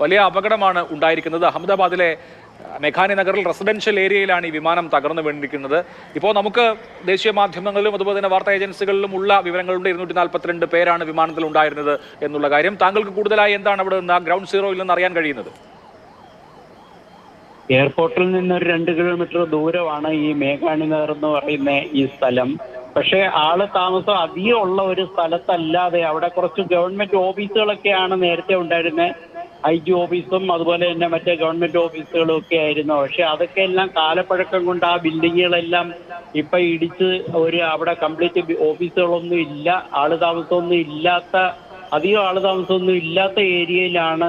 വലിയ അപകടമാണ് ഉണ്ടായിരിക്കുന്നത്. അഹമ്മദാബാദിലെ മെഘാനി നഗറിൽ റെസിഡൻഷ്യൽ ഏരിയയിലാണ് ഈ വിമാനം തകർന്നു വീണിരിക്കുന്നത്. ഇപ്പോൾ നമുക്ക് ദേശീയ മാധ്യമങ്ങളിലും അതുപോലെ തന്നെ വാർത്താ ഏജൻസികളിലും ഉള്ള വിവരങ്ങളുണ്ട്. ഇരുന്നൂറ്റി നാൽപ്പത്തിരണ്ട് പേരാണ് വിമാനത്തിൽ ഉണ്ടായിരുന്നത് എന്നുള്ള കാര്യം. താങ്കൾക്ക് കൂടുതലായി എന്താണ് അവിടെ നിന്ന് ഗ്രൗണ്ട് സീറോയിൽ നിന്ന് അറിയാൻ കഴിയുന്നത്? എയർപോർട്ടിൽ നിന്ന് ഒരു രണ്ട് കിലോമീറ്റർ ദൂരമാണ് ഈ മേഘാണി നഗർ എന്ന് പറയുന്ന ഈ സ്ഥലം. പക്ഷേ ആൾ താമസം അധികം ഉള്ള ഒരു സ്ഥലത്തല്ലാതെ അവിടെ കുറച്ച് ഗവൺമെന്റ് ഓഫീസുകളൊക്കെയാണ് നേരത്തെ ഉണ്ടായിരുന്നത് ഐ ജി ഓഫീസും അതുപോലെ തന്നെ മറ്റ് ഗവൺമെന്റ് ഓഫീസുകളും ഒക്കെ ആയിരുന്നു. പക്ഷെ അതൊക്കെ എല്ലാം കാലപ്പഴക്കം കൊണ്ട് ആ ബിൽഡിങ്ങുകളെല്ലാം ഇപ്പൊ ഇടിച്ച് ഒരു അവിടെ കംപ്ലീറ്റ് ഓഫീസുകളൊന്നും ഇല്ല ആൾ താമസമൊന്നും ഇല്ലാത്ത അധികം ആൾ താമസമൊന്നും ഇല്ലാത്ത ഏരിയയിലാണ്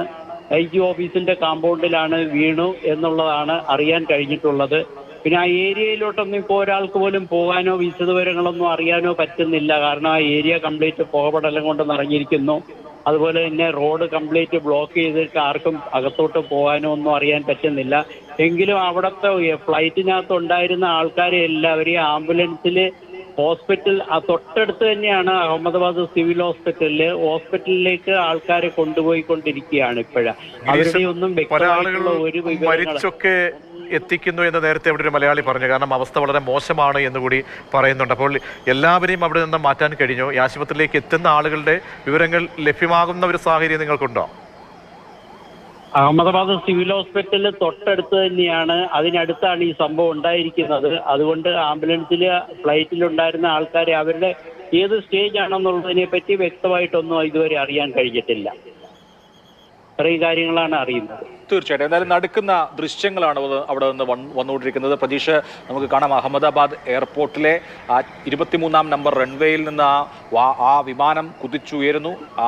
ഐ ജി ഓഫീസിന്റെ കാമ്പൗണ്ടിലാണ് വീണു എന്നുള്ളതാണ് അറിയാൻ കഴിഞ്ഞിട്ടുള്ളത്. പിന്നെ ആ ഏരിയയിലോട്ടൊന്നും ഇപ്പോൾ ഒരാൾക്ക് പോലും പോകാനോ വിശദവിവരങ്ങളൊന്നും അറിയാനോ പറ്റുന്നില്ല. കാരണം ആ ഏരിയ കംപ്ലീറ്റ് പുകപടലം കൊണ്ട് നിറഞ്ഞിരിക്കുന്നു. അതുപോലെ തന്നെ റോഡ് കംപ്ലീറ്റ് ബ്ലോക്ക് ചെയ്തിട്ട് ആർക്കും അകത്തോട്ട് പോകാനോ ഒന്നും അറിയാൻ പറ്റുന്നില്ല. എങ്കിലും അവിടുത്തെ ഫ്ലൈറ്റിനകത്ത് ഉണ്ടായിരുന്ന ആൾക്കാരെ എല്ലാവരെയും ആംബുലൻസിൽ ഹോസ്പിറ്റൽ ആ തൊട്ടടുത്ത് തന്നെയാണ് അഹമ്മദാബാദ് സിവിൽ ഹോസ്പിറ്റലിൽ ഹോസ്പിറ്റലിലേക്ക് ആൾക്കാരെ കൊണ്ടുപോയിക്കൊണ്ടിരിക്കുകയാണ് ഇപ്പോഴ. അവരുടെ ഒന്നും വ്യക്തമായിട്ടുള്ള ഒരു വിവരങ്ങൾ മരിച്ചൊക്കെ എത്തിക്കുന്നു എന്ന് നേരത്തെ ഇവിടെ ഒരു മലയാളി പറഞ്ഞു. കാരണം അവസ്ഥ വളരെ മോശമാണ് എന്ന് കൂടി പറയുന്നുണ്ട്. അപ്പോൾ എല്ലാവരെയും അവിടെ നിന്ന് മാറ്റാൻ കഴിഞ്ഞു. ഈ ആശുപത്രിയിലേക്ക് എത്തുന്ന ആളുകളുടെ വിവരങ്ങൾ ലഭ്യമാകുന്ന ഒരു സാഹചര്യം നിങ്ങൾക്കുണ്ടോ? അഹമ്മദാബാദ് സിവിൽ ഹോസ്പിറ്റലിൽ തൊട്ടടുത്ത് തന്നെയാണ് അതിനടുത്താണ് ഈ സംഭവം ഉണ്ടായിരിക്കുന്നത്. അതുകൊണ്ട് ആംബുലൻസിൽ ഫ്ലൈറ്റിലുണ്ടായിരുന്ന ആൾക്കാരെ അവരുടെ ഏത് സ്റ്റേജ് ആണെന്നുള്ളതിനെ പറ്റി വ്യക്തമായിട്ടൊന്നും ഇതുവരെ അറിയാൻ കഴിഞ്ഞിട്ടില്ല. ഇത്രയും കാര്യങ്ങളാണ് അറിയുന്നത്. തീർച്ചയായിട്ടും. എന്തായാലും നടക്കുന്ന ദൃശ്യങ്ങളാണ് അവിടെ നിന്ന് വന്നുകൊണ്ടിരിക്കുന്നത്. പ്രതീക്ഷ നമുക്ക് കാണാം. അഹമ്മദാബാദ് എയർപോർട്ടിലെ ആ ഇരുപത്തിമൂന്നാം നമ്പർ റൺവേയിൽ നിന്ന് ആ ആ വിമാനം കുതിച്ചുയരുന്നു. ആ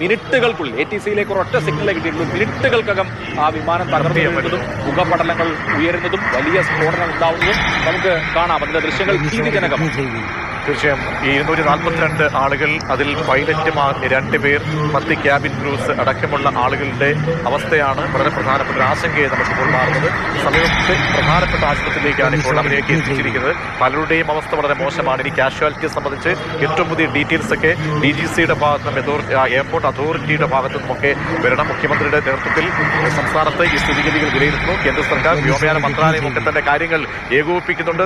മിനിറ്റുകൾക്കുള്ളിൽ എ ടി സിയിലേക്ക് ഒരൊറ്റ സിഗ്നൽ കിട്ടിയിട്ടുള്ളൂ. മിനിറ്റുകൾക്കകം ആ വിമാനം തകർന്നു വീഴുന്നതും പുകപടലങ്ങൾ ഉയരുന്നതും വലിയ സ്ഫോടനം ഉണ്ടാവുന്നതും നമുക്ക് കാണാം. അതിന്റെ ദൃശ്യങ്ങൾ ഭീതിജനകം തീർച്ചയായും ഈ ഇരുന്നൂറ്റി നാൽപ്പത്തിരണ്ട് ആളുകൾ അതിൽ പൈലറ്റുമാർ രണ്ട് പേർ പത്ത് ക്യാബിൻ ക്രൂസ് അടക്കമുള്ള ആളുകളുടെ അവസ്ഥയാണ് വളരെ പ്രധാനപ്പെട്ട ഒരു ആശങ്കയെ നമുക്കിപ്പോൾ മാറുന്നത്. സമീപത്തെ പ്രധാനപ്പെട്ട ആശുപത്രിയിലേക്കാണ് ഇപ്പോൾ അവരെയൊക്കെ എത്തിച്ചിരിക്കുന്നത്. പലരുടെയും അവസ്ഥ വളരെ മോശമാണ്. ഇനി കാഷ്വാലിറ്റിയെ സംബന്ധിച്ച് ഏറ്റവും പുതിയ ഡീറ്റെയിൽസ് ഒക്കെ ഡി ജി സിയുടെ ഭാഗത്ത് നിന്നും എയർപോർട്ട് അതോറിറ്റിയുടെ ഭാഗത്തു നിന്നുമൊക്കെ വരണം. മുഖ്യമന്ത്രിയുടെ നേതൃത്വത്തിൽ സംസ്ഥാനത്ത് ഈ സ്ഥിതിഗതികൾ വിലയിരുത്തുന്നു. കേന്ദ്ര സർക്കാർ വ്യോമയാന മന്ത്രാലയം ഒക്കെ തന്നെ കാര്യങ്ങൾ ഏകോപിപ്പിക്കുന്നുണ്ട്.